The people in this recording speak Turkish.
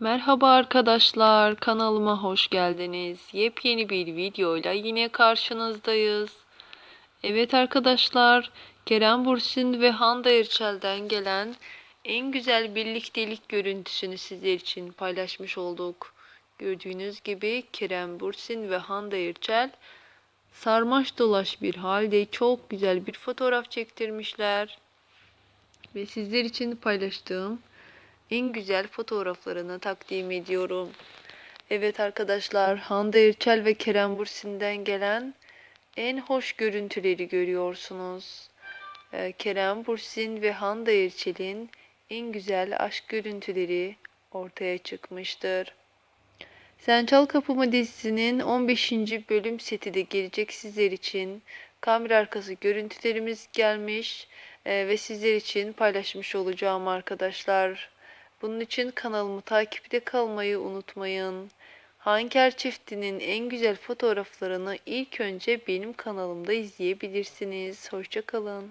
Merhaba arkadaşlar, kanalıma hoş geldiniz. Yepyeni bir videoyla yine karşınızdayız. Evet arkadaşlar, Kerem Bürsin ve Hande Erçel'den gelen en güzel birliktelik görüntüsünü sizler için paylaşmış olduk. Gördüğünüz gibi Kerem Bürsin ve Hande Erçel sarmaş dolaş bir halde çok güzel bir fotoğraf çektirmişler. Ve sizler için paylaştığım en güzel fotoğraflarını takdim ediyorum. Evet arkadaşlar, Hande Erçel ve Kerem Bürsin'den gelen en hoş görüntüleri görüyorsunuz. Ee, Kerem Bürsin ve Hande Erçel'in en güzel aşk görüntüleri ortaya çıkmıştır. Sen Çal Kapımı dizisinin 15. bölüm seti de gelecek sizler için. Kamera arkası görüntülerimiz gelmiş e, ve sizler için paylaşmış olacağım arkadaşlar. Bunun için kanalımı takipte kalmayı unutmayın. Hanker çiftinin en güzel fotoğraflarını ilk önce benim kanalımda izleyebilirsiniz. Hoşçakalın.